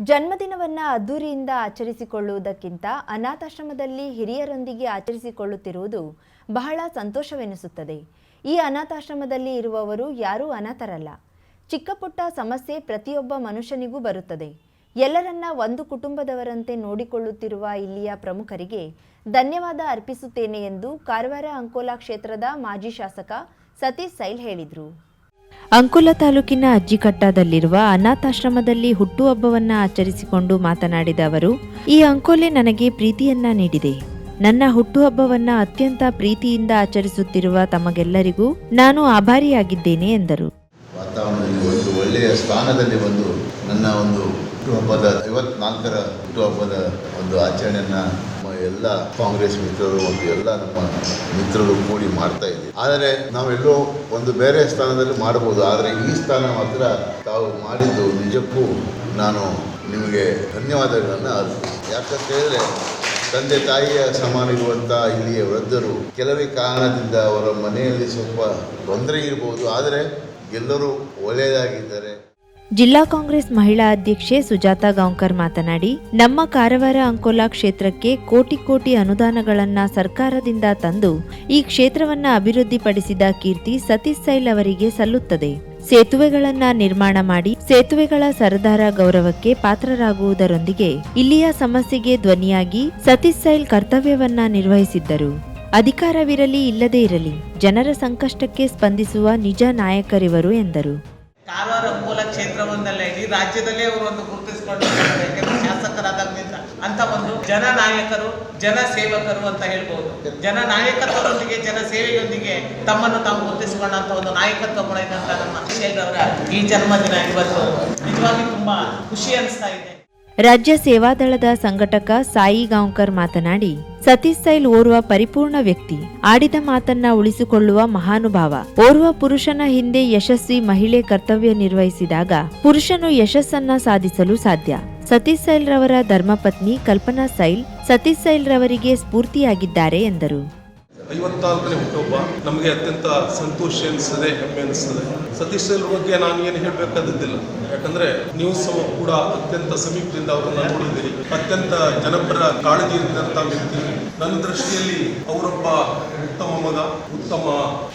ಜನ್ಮದಿನವನ್ನ ಅದ್ದೂರಿಯಿಂದ ಆಚರಿಸಿಕೊಳ್ಳುವುದಕ್ಕಿಂತ ಅನಾಥಾಶ್ರಮದಲ್ಲಿ ಹಿರಿಯರೊಂದಿಗೆ ಆಚರಿಸಿಕೊಳ್ಳುತ್ತಿರುವುದು ಬಹಳ ಸಂತೋಷವೆನಿಸುತ್ತದೆ. ಈ ಅನಾಥಾಶ್ರಮದಲ್ಲಿ ಇರುವವರು ಯಾರೂ ಅನಾಥರಲ್ಲ. ಚಿಕ್ಕಪುಟ್ಟ ಸಮಸ್ಯೆ ಪ್ರತಿಯೊಬ್ಬ ಮನುಷ್ಯನಿಗೂ ಬರುತ್ತದೆ. ಎಲ್ಲರನ್ನ ಒಂದು ಕುಟುಂಬದವರಂತೆ ನೋಡಿಕೊಳ್ಳುತ್ತಿರುವ ಇಲ್ಲಿಯ ಪ್ರಮುಖರಿಗೆ ಧನ್ಯವಾದ ಅರ್ಪಿಸುತ್ತೇನೆ ಎಂದು ಕಾರವಾರ ಅಂಕೋಲಾ ಕ್ಷೇತ್ರದ ಮಾಜಿ ಶಾಸಕ ಸತೀಶ್ ಸೈಲ್ ಹೇಳಿದರು. ಅಂಕೋಲ ತಾಲೂಕಿನ ಅಜ್ಜಿಕಟ್ಟಾದಲ್ಲಿರುವ ಅನಾಥಾಶ್ರಮದಲ್ಲಿ ಹುಟ್ಟುಹಬ್ಬವನ್ನ ಆಚರಿಸಿಕೊಂಡು ಮಾತನಾಡಿದ ಅವರು, ಈ ಅಂಕೋಲೆ ನನಗೆ ಪ್ರೀತಿಯನ್ನ ನೀಡಿದೆ. ನನ್ನ ಹುಟ್ಟುಹಬ್ಬವನ್ನ ಅತ್ಯಂತ ಪ್ರೀತಿಯಿಂದ ಆಚರಿಸುತ್ತಿರುವ ತಮಗೆಲ್ಲರಿಗೂ ನಾನು ಆಭಾರಿಯಾಗಿದ್ದೇನೆ ಎಂದರು. ಒಂದು ಸ್ಥಾನದಲ್ಲಿ ಬಂದು ನನ್ನ ಒಂದು ಹುಟ್ಟುಹಬ್ಬದ, ಐವತ್ನಾಲ್ಕರ ಹುಟ್ಟುಹಬ್ಬದ ಒಂದು ಆಚರಣೆಯನ್ನು ಎಲ್ಲ ಕಾಂಗ್ರೆಸ್ ಮಿತ್ರರು ಒಂದು ಎಲ್ಲ ನಮ್ಮ ಮಿತ್ರರು ಕೂಡಿ ಮಾಡ್ತಾ ಇದ್ದೀವಿ. ಆದರೆ ನಾವೆಲ್ಲೋ ಒಂದು ಬೇರೆ ಸ್ಥಾನದಲ್ಲಿ ಮಾಡಬಹುದು ಆದರೆ ಈ ಸ್ಥಾನ ಮಾತ್ರ ತಾವು ಮಾಡಿದ್ದು ನಿಜಕ್ಕೂ ನಾನು ನಿಮಗೆ ಧನ್ಯವಾದಗಳನ್ನು ಅರ್ಪಿಸ್ತೀನಿ. ಯಾಕಂತ ಹೇಳಿದ್ರೆ ತಂದೆ ತಾಯಿಯ ಸಮಾನ ಇರುವಂಥ ಇಲ್ಲಿಯ ವೃದ್ಧರು ಕೆಲವೇ ಕಾರಣದಿಂದ ಅವರ ಮನೆಯಲ್ಲಿ ಸ್ವಲ್ಪ ತೊಂದರೆ ಇರಬಹುದು ಆದರೆ ಎಲ್ಲರೂ ಒಳ್ಳೆಯದಾಗಿದ್ದಾರೆ. ಜಿಲ್ಲಾ ಕಾಂಗ್ರೆಸ್ ಮಹಿಳಾ ಅಧ್ಯಕ್ಷೆ ಸುಜಾತಾ ಗಾಂವ್ಕರ್ ಮಾತನಾಡಿ, ನಮ್ಮ ಕಾರವಾರ ಅಂಕೋಲಾ ಕ್ಷೇತ್ರಕ್ಕೆ ಕೋಟಿ ಕೋಟಿ ಅನುದಾನಗಳನ್ನ ಸರ್ಕಾರದಿಂದ ತಂದು ಈ ಕ್ಷೇತ್ರವನ್ನ ಅಭಿವೃದ್ಧಿಪಡಿಸಿದ ಕೀರ್ತಿ ಸತೀಶ್ ಸೈಲ್ ಅವರಿಗೆ ಸಲ್ಲುತ್ತದೆ. ಸೇತುವೆಗಳನ್ನ ನಿರ್ಮಾಣ ಮಾಡಿ ಸೇತುವೆಗಳ ಸರದಾರ ಗೌರವಕ್ಕೆ ಪಾತ್ರರಾಗುವುದರೊಂದಿಗೆ ಇಲ್ಲಿಯ ಸಮಸ್ಯೆಗೆ ಧ್ವನಿಯಾಗಿ ಸತೀಶ್ ಸೈಲ್ ಕರ್ತವ್ಯವನ್ನ ನಿರ್ವಹಿಸಿದ್ದರು. ಅಧಿಕಾರವಿರಲಿ ಇಲ್ಲದೇ ಇರಲಿ, ಜನರ ಸಂಕಷ್ಟಕ್ಕೆ ಸ್ಪಂದಿಸುವ ನಿಜ ನಾಯಕರಿವರು ಎಂದರು. ಕಾರವಾರ ಮೂಲ ಕ್ಷೇತ್ರವೊಂದಲ್ಲೇ ಇಡೀ ರಾಜ್ಯದಲ್ಲೇ ಅವರು ಒಂದು ಗುರುತಿಸಿಕೊಂಡು ಯಾಕಂದ್ರೆ ಅಂತ ಒಂದು ಜನ ನಾಯಕರು ಜನ ಸೇವಕರು ಅಂತ ಹೇಳ್ಬೋದು. ಜನ ನಾಯಕತ್ವದೊಂದಿಗೆ ಜನ ಸೇವೆಯೊಂದಿಗೆ ತಮ್ಮನ್ನು ತಾವು ಗುರುತಿಸಿಕೊಂಡಂತ ಒಂದು ನಾಯಕತ್ವ ಕೂಡ ನಮ್ಮ ಶೇಖರ್ ಅವರ ಈ ಜನ್ಮದಿನ ಇವತ್ತು ನಿಜವಾಗಿ ತುಂಬಾ ಖುಷಿ ಅನಿಸ್ತಾ ಇದೆ. ರಾಜ್ಯ ಸೇವಾದಳದ ಸಂಘಟಕ ಸಾಯಿ ಗಾಂವ್ಕರ್ ಮಾತನಾಡಿ, ಸತೀಶ್ ಸೈಲ್ ಓರ್ವ ಪರಿಪೂರ್ಣ ವ್ಯಕ್ತಿ. ಆಡಿದ ಮಾತನ್ನ ಉಳಿಸಿಕೊಳ್ಳುವ ಮಹಾನುಭಾವ. ಓರ್ವ ಪುರುಷನ ಹಿಂದೆ ಯಶಸ್ವಿ ಮಹಿಳೆ ಕರ್ತವ್ಯ ನಿರ್ವಹಿಸಿದಾಗ ಪುರುಷನು ಯಶಸ್ಸನ್ನ ಸಾಧಿಸಲು ಸಾಧ್ಯ. ಸತೀಶ್ ಸೈಲ್ ರವರ ಧರ್ಮಪತ್ನಿ ಕಲ್ಪನಾ ಸೈಲ್, ಸತೀಶ್ ಸೈಲ್ ರವರಿಗೆ ಸ್ಫೂರ್ತಿಯಾಗಿದ್ದಾರೆ ಎಂದರು. ಐವತ್ತಾರನೇ ಹುಟ್ಟುಹಬ್ಬ. ನಮಗೆ ಅತ್ಯಂತ ಸಂತೋಷ ಅನಿಸ್ತದೆ ಹೆಮ್ಮೆ ಅನಿಸ್ತದೆ ಸತೀಶ್ ಬಗ್ಗೆ ನಾನು ಏನು ಹೇಳಬೇಕಾದದ್ದಿಲ್ಲ. ಯಾಕಂದ್ರೆ ನೀವು ಸಹ ಕೂಡ ಅತ್ಯಂತ ಸಮೀಪದಿಂದ ಅವರನ್ನು ನೋಡಿದ್ದೀರಿ. ಅತ್ಯಂತ ಜನಪರ ಕಾಳಜಿ ಇದ್ದಂಥ ವ್ಯಕ್ತಿ. ನನ್ನ ದೃಷ್ಟಿಯಲ್ಲಿ ಅವರೊಬ್ಬ ಉತ್ತಮ ಮಗ, ಉತ್ತಮ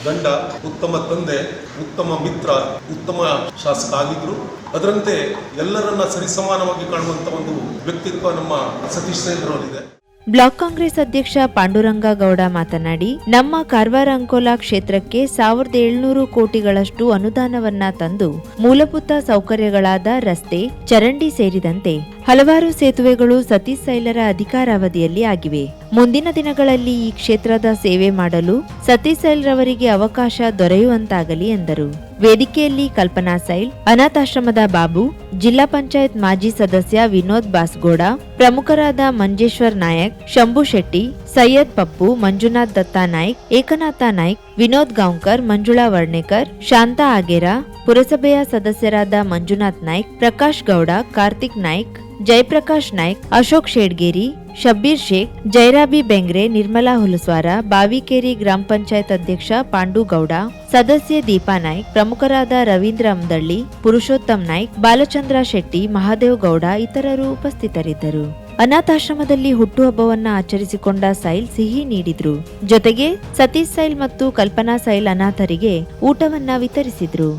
ಗಂಡ, ಉತ್ತಮ ತಂದೆ, ಉತ್ತಮ ಮಿತ್ರ, ಉತ್ತಮ ಶಾಸಕ ಆಗಿದ್ರು. ಅದರಂತೆ ಎಲ್ಲರನ್ನ ಸರಿಸಮಾನವಾಗಿ ಕಾಣುವಂತ ಒಂದು ವ್ಯಕ್ತಿತ್ವ ನಮ್ಮ ಸತೀಶ್ ಬ್ಲಾಕ್ ಕಾಂಗ್ರೆಸ್ ಅಧ್ಯಕ್ಷ ಪಾಂಡುರಂಗ ಗೌಡ ಮಾತನಾಡಿ, ನಮ್ಮ ಕಾರವಾರ ಅಂಕೋಲಾ ಕ್ಷೇತ್ರಕ್ಕೆ ಸಾವಿರದ ಏಳ್ನೂರು ಕೋಟಿಗಳಷ್ಟು ಅನುದಾನವನ್ನ ತಂದು ಮೂಲಭೂತ ಸೌಕರ್ಯಗಳಾದ ರಸ್ತೆ, ಚರಂಡಿ ಸೇರಿದಂತೆ ಹಲವಾರು ಸೇತುವೆಗಳು ಸತೀಶ್ ಸೈಲರ ಅಧಿಕಾರಾವಧಿಯಲ್ಲಿ ಆಗಿವೆ. ಮುಂದಿನ ದಿನಗಳಲ್ಲಿ ಈ ಕ್ಷೇತ್ರದ ಸೇವೆ ಮಾಡಲು ಸತೀಶ್ ಸೈಲ್ ರವರಿಗೆ ಅವಕಾಶ ದೊರೆಯುವಂತಾಗಲಿ ಎಂದರು. ವೇದಿಕೆಯಲ್ಲಿ ಕಲ್ಪನಾ ಸೈಲ್, ಅನಾಥಾಶ್ರಮದ ಬಾಬು, ಜಿಲ್ಲಾ ಪಂಚಾಯತ್ ಮಾಜಿ ಸದಸ್ಯ ವಿನೋದ್ ಬಾಸ್ಗೌಡ, ಪ್ರಮುಖರಾದ ಮಂಜೇಶ್ವರ್ ನಾಯಕ್, ಶಂಭು ಶೆಟ್ಟಿ ಸೈಯದ್ ಪಪ್ಪು, ಮಂಜುನಾಥ್ ದತ್ತಾ ನಾಯ್ಕ್, ಏಕನಾಥ ನಾಯ್ಕ್, ವಿನೋದ್ ಗಾಂವ್ಕರ್, ಮಂಜುಳಾ ವರ್ಣೇಕರ್, ಶಾಂತಾ ಆಗೇರ, ಪುರಸಭೆಯ ಸದಸ್ಯರಾದ ಮಂಜುನಾಥ್ ನಾಯ್ಕ್, ಪ್ರಕಾಶ್ ಗೌಡ, ಕಾರ್ತಿಕ್ ನಾಯ್ಕ್, ಜಯಪ್ರಕಾಶ್ ನಾಯ್ಕ್, ಅಶೋಕ್ ಶೇಡ್ಗೇರಿ, ಶಬ್ಬೀರ್ ಶೇಖ್, ಜೈರಾಬಿ ಬೆಂಗ್ರೆ, ನಿರ್ಮಲಾ ಹುಲಸ್ವಾರ, ಬಾವಿಕೇರಿ ಗ್ರಾಮ ಪಂಚಾಯತ್ ಅಧ್ಯಕ್ಷ ಪಾಂಡು ಗೌಡ, ಸದಸ್ಯೆ ದೀಪಾ ನಾಯ್ಕ್, ಪ್ರಮುಖರಾದ ರವೀಂದ್ರ ಅಮ್ದಳ್ಳಿ ಪುರುಷೋತ್ತಮ್ ನಾಯ್ಕ್, ಬಾಲಚಂದ್ರ ಶೆಟ್ಟಿ, ಮಹಾದೇವ್ ಗೌಡ ಇತರರು ಉಪಸ್ಥಿತರಿದ್ದರು. ಅನಾಥಾಶ್ರಮದಲ್ಲಿ ಹುಟ್ಟುಹಬ್ಬವನ್ನ ಆಚರಿಸಿಕೊಂಡ ಸೈಲ್ ಸಿಹಿ ನೀಡಿದ್ರು. ಜೊತೆಗೆ ಸತೀಶ್ ಸೈಲ್ ಮತ್ತು ಕಲ್ಪನಾ ಸೈಲ್ ಅನಾಥರಿಗೆ ಊಟವನ್ನ ವಿತರಿಸಿದ್ರು.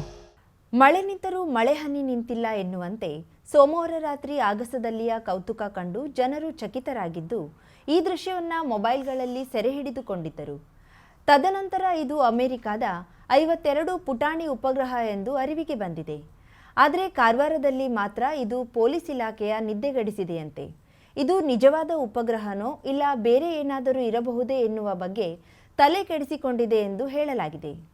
ಮಳೆ ನಿಂತರೂ ಮಳೆ ಹನಿ ನಿಂತಿಲ್ಲ ಎನ್ನುವಂತೆ ಸೋಮವಾರ ರಾತ್ರಿ ಆಗಸದಲ್ಲಿಯ ಕೌತುಕ ಕಂಡು ಜನರು ಚಕಿತರಾಗಿದ್ದು, ಈ ದೃಶ್ಯವನ್ನ ಮೊಬೈಲ್ಗಳಲ್ಲಿ ಸೆರೆ ಹಿಡಿದುಕೊಂಡಿದ್ದರು. ತದನಂತರ ಇದು ಅಮೆರಿಕಾದ ಐವತ್ತೆರಡು ಪುಟಾಣಿ ಉಪಗ್ರಹ ಎಂದು ಅರಿವಿಗೆ ಬಂದಿದೆ. ಆದರೆ ಕಾರವಾರದಲ್ಲಿ ಮಾತ್ರ ಇದು ಪೊಲೀಸ್ ಇಲಾಖೆಯ ನಿದ್ದೆಗಡಿಸಿದೆಯಂತೆ ಇದು ನಿಜವಾದ ಉಪಗ್ರಹನೋ ಇಲ್ಲ ಬೇರೆ ಏನಾದರೂ ಇರಬಹುದೇ ಎನ್ನುವ ಬಗ್ಗೆ ತಲೆ ಕೆಡಿಸಿಕೊಂಡಿದೆ ಎಂದು ಹೇಳಲಾಗಿದೆ.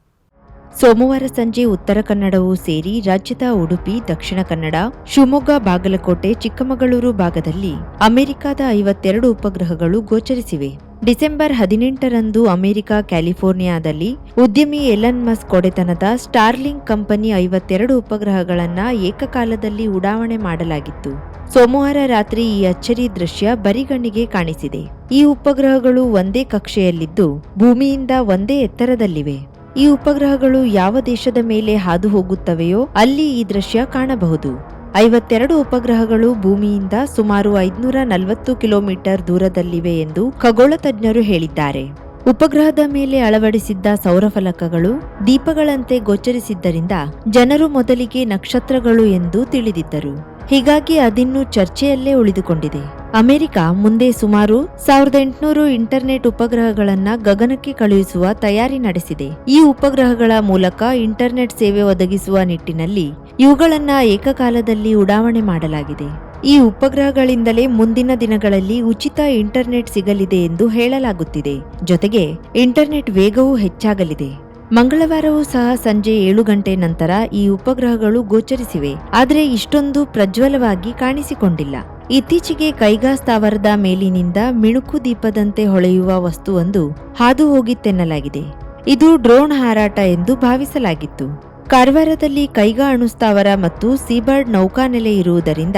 ಸೋಮವಾರ ಸಂಜೆ ಉತ್ತರ ಕನ್ನಡವೂ ಸೇರಿ ರಾಜ್ಯದ ಉಡುಪಿ, ದಕ್ಷಿಣ ಕನ್ನಡ, ಶಿವಮೊಗ್ಗ, ಬಾಗಲಕೋಟೆ, ಚಿಕ್ಕಮಗಳೂರು ಭಾಗದಲ್ಲಿ ಅಮೆರಿಕದ ಐವತ್ತೆರಡು ಉಪಗ್ರಹಗಳು ಗೋಚರಿಸಿವೆ. ಡಿಸೆಂಬರ್ ಹದಿನೆಂಟರಂದು ಅಮೆರಿಕ, ಕ್ಯಾಲಿಫೋರ್ನಿಯಾದಲ್ಲಿ ಉದ್ಯಮಿ ಎಲನ್ ಮಸ್ಕ್ ಒಡೆತನದ ಸ್ಟಾರ್ಲಿಂಗ್ ಕಂಪನಿ ಐವತ್ತೆರಡು ಉಪಗ್ರಹಗಳನ್ನು ಏಕಕಾಲದಲ್ಲಿ ಉಡಾವಣೆ ಮಾಡಲಾಗಿತ್ತು. ಸೋಮವಾರ ರಾತ್ರಿ ಈ ಅಚ್ಚರಿ ದೃಶ್ಯ ಬರಿಗಣ್ಣಿಗೆ ಕಾಣಿಸಿದೆ. ಈ ಉಪಗ್ರಹಗಳು ಒಂದೇ ಕಕ್ಷೆಯಲ್ಲಿದ್ದು, ಭೂಮಿಯಿಂದ ಒಂದೇ ಎತ್ತರದಲ್ಲಿವೆ. ಈ ಉಪಗ್ರಹಗಳು ಯಾವ ದೇಶದ ಮೇಲೆ ಹಾದು ಹೋಗುತ್ತವೆಯೋ ಅಲ್ಲಿ ಈ ದೃಶ್ಯ ಕಾಣಬಹುದು. ಐವತ್ತೆರಡು ಉಪಗ್ರಹಗಳು ಭೂಮಿಯಿಂದ ಸುಮಾರು ಐದುನೂರ ನಲವತ್ತು ಕಿಲೋಮೀಟರ್ ದೂರದಲ್ಲಿವೆ ಎಂದು ಖಗೋಳ ತಜ್ಞರು ಹೇಳಿದ್ದಾರೆ. ಉಪಗ್ರಹದ ಮೇಲೆ ಅಳವಡಿಸಿದ್ದ ಸೌರಫಲಕಗಳು ದೀಪಗಳಂತೆ ಗೋಚರಿಸಿದ್ದರಿಂದ ಜನರು ಮೊದಲಿಗೆ ನಕ್ಷತ್ರಗಳು ಎಂದು ತಿಳಿದಿದ್ದರು. ಹೀಗಾಗಿ ಅದಿನ್ನೂ ಚರ್ಚೆಯಲ್ಲೇ ಉಳಿದುಕೊಂಡಿದೆ. ಅಮೆರಿಕ ಮುಂದೆ ಸುಮಾರು ಸಾವಿರದ ಎಂಟುನೂರು ಇಂಟರ್ನೆಟ್ ಉಪಗ್ರಹಗಳನ್ನು ಗಗನಕ್ಕೆ ಕಳುಹಿಸುವ ತಯಾರಿ ನಡೆಸಿದೆ. ಈ ಉಪಗ್ರಹಗಳ ಮೂಲಕ ಇಂಟರ್ನೆಟ್ ಸೇವೆ ಒದಗಿಸುವ ನಿಟ್ಟಿನಲ್ಲಿ ಇವುಗಳನ್ನು ಏಕಕಾಲದಲ್ಲಿ ಉಡಾವಣೆ ಮಾಡಲಾಗಿದೆ. ಈ ಉಪಗ್ರಹಗಳಿಂದಲೇ ಮುಂದಿನ ದಿನಗಳಲ್ಲಿ ಉಚಿತ ಇಂಟರ್ನೆಟ್ ಸಿಗಲಿದೆ ಎಂದು ಹೇಳಲಾಗುತ್ತಿದೆ. ಜೊತೆಗೆ ಇಂಟರ್ನೆಟ್ ವೇಗವೂ ಹೆಚ್ಚಾಗಲಿದೆ. ಮಂಗಳವಾರವೂ ಸಹ ಸಂಜೆ ಏಳು ಗಂಟೆ ನಂತರ ಈ ಉಪಗ್ರಹಗಳು ಗೋಚರಿಸಿವೆ. ಆದರೆ ಇಷ್ಟೊಂದು ಪ್ರಜ್ವಲವಾಗಿ ಕಾಣಿಸಿಕೊಂಡಿಲ್ಲ. ಇತ್ತೀಚೆಗೆ ಕೈಗಾ ಸ್ಥಾವರದ ಮೇಲಿನಿಂದ ಮಿಣುಕು ದೀಪದಂತೆ ಹೊಳೆಯುವ ವಸ್ತುವೊಂದು ಹಾದು ಹೋಗಿತ್ತೆನ್ನಲಾಗಿದೆ ಇದು ಡ್ರೋನ್ ಹಾರಾಟ ಎಂದು ಭಾವಿಸಲಾಗಿತ್ತು. ಕಾರವಾರದಲ್ಲಿ ಕೈಗಾ ಅಣುಸ್ಥಾವರ ಮತ್ತು ಸೀಬರ್ಡ್ ನೌಕಾನೆಲೆ ಇರುವುದರಿಂದ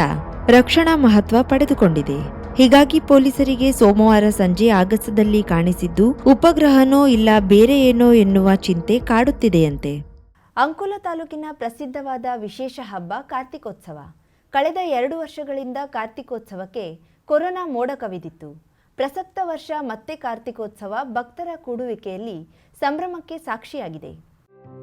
ರಕ್ಷಣಾ ಮಹತ್ವ ಪಡೆದುಕೊಂಡಿದೆ. ಹೀಗಾಗಿ ಪೊಲೀಸರಿಗೆ ಸೋಮವಾರ ಸಂಜೆ ಆಗಸದಲ್ಲಿ ಕಾಣಿಸಿದ್ದು, ಉಪಗ್ರಹನೋ ಇಲ್ಲ ಬೇರೆ ಏನೋ ಎನ್ನುವ ಚಿಂತೆ ಕಾಡುತ್ತಿದೆಯಂತೆ. ಅಂಕೋಲ ತಾಲೂಕಿನ ಪ್ರಸಿದ್ಧವಾದ ವಿಶೇಷ ಹಬ್ಬ ಕಾರ್ತಿಕೋತ್ಸವ. ಕಳೆದ ಎರಡು ವರ್ಷಗಳಿಂದ ಕಾರ್ತಿಕೋತ್ಸವಕ್ಕೆ ಕೊರೋನಾ ಮೋಡ ಕವಿದಿತ್ತು. ಪ್ರಸಕ್ತ ವರ್ಷ ಮತ್ತೆ ಕಾರ್ತಿಕೋತ್ಸವ ಭಕ್ತರ ಕೂಡುವಿಕೆಯಲ್ಲಿ ಸಂಭ್ರಮಕ್ಕೆ ಸಾಕ್ಷಿಯಾಗಿದೆ.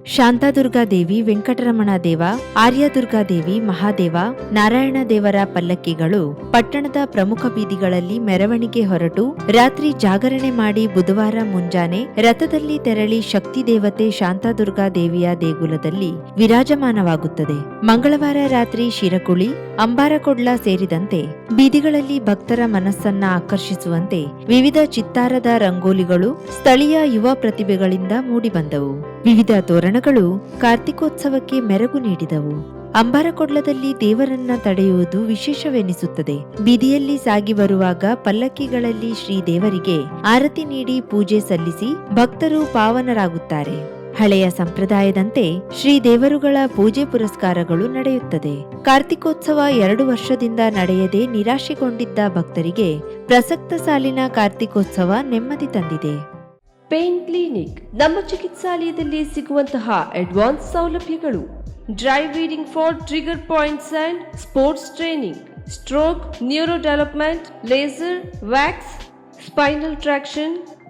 ಶಾಂತಾದುರ್ಗಾ ದೇವಿ, ವೆಂಕಟರಮಣ ದೇವ, ಆರ್ಯದುರ್ಗಾ ದೇವಿ, ಮಹಾದೇವ, ನಾರಾಯಣ ದೇವರ ಪಲ್ಲಕ್ಕಿಗಳು ಪಟ್ಟಣದ ಪ್ರಮುಖ ಬೀದಿಗಳಲ್ಲಿ ಮೆರವಣಿಗೆ ಹೊರಟು ರಾತ್ರಿ ಜಾಗರಣೆ ಮಾಡಿ ಬುಧವಾರ ಮುಂಜಾನೆ ರಥದಲ್ಲಿ ತೆರಳಿ ಶಕ್ತಿ ದೇವತೆ ಶಾಂತಾದುರ್ಗಾ ದೇವಿಯ ದೇಗುಲದಲ್ಲಿ ವಿರಾಜಮಾನವಾಗುತ್ತದೆ. ಮಂಗಳವಾರ ರಾತ್ರಿ ಶಿರಕುಳಿ, ಅಂಬಾರಕೊಡ್ಲ ಸೇರಿದಂತೆ ಬೀದಿಗಳಲ್ಲಿ ಭಕ್ತರ ಮನಸ್ಸನ್ನ ಆಕರ್ಷಿಸುವಂತೆ ವಿವಿಧ ಚಿತ್ತಾರದ ರಂಗೋಲಿಗಳು ಸ್ಥಳೀಯ ಯುವ ಪ್ರತಿಭೆಗಳಿಂದ ಮೂಡಿಬಂದವು. ವಿವಿಧ ತೋರಣಗಳು ಕಾರ್ತಿಕೋತ್ಸವಕ್ಕೆ ಮೆರಗು ನೀಡಿದವು. ಅಂಬಾರಕೊಡ್ಲದಲ್ಲಿ ದೇವರನ್ನ ತಡೆಯುವುದು ವಿಶೇಷವೆನಿಸುತ್ತದೆ. ಬೀದಿಯಲ್ಲಿ ಸಾಗಿ ಬರುವಾಗ ಪಲ್ಲಕ್ಕಿಗಳಲ್ಲಿ ಶ್ರೀ ದೇವರಿಗೆ ಆರತಿ ನೀಡಿ ಪೂಜೆ ಸಲ್ಲಿಸಿ ಭಕ್ತರು ಪಾವನರಾಗುತ್ತಾರೆ. ಹಳೆಯ ಸಂಪ್ರದಾಯದಂತೆ ಶ್ರೀ ದೇವರುಗಳ ಪೂಜೆ ಪುರಸ್ಕಾರಗಳು ನಡೆಯುತ್ತದೆ. ಕಾರ್ತಿಕೋತ್ಸವ ಎರಡು ವರ್ಷದಿಂದ ನಡೆಯದೆ ನಿರಾಶೆಗೊಂಡಿದ್ದ ಭಕ್ತರಿಗೆ ಪ್ರಸಕ್ತ ಸಾಲಿನ ಕಾರ್ತಿಕೋತ್ಸವ ನೆಮ್ಮದಿ ತಂದಿದೆ. ಪೇನ್ ಕ್ಲಿನಿಕ್, ನಮ್ಮ ಚಿಕಿತ್ಸಾಲಯದಲ್ಲಿ ಸಿಗುವಂತಹ ಅಡ್ವಾನ್ಸ್ ಸೌಲಭ್ಯಗಳು. Dry needling for trigger points and sports training. Stroke neuro development laser, wax, spinal traction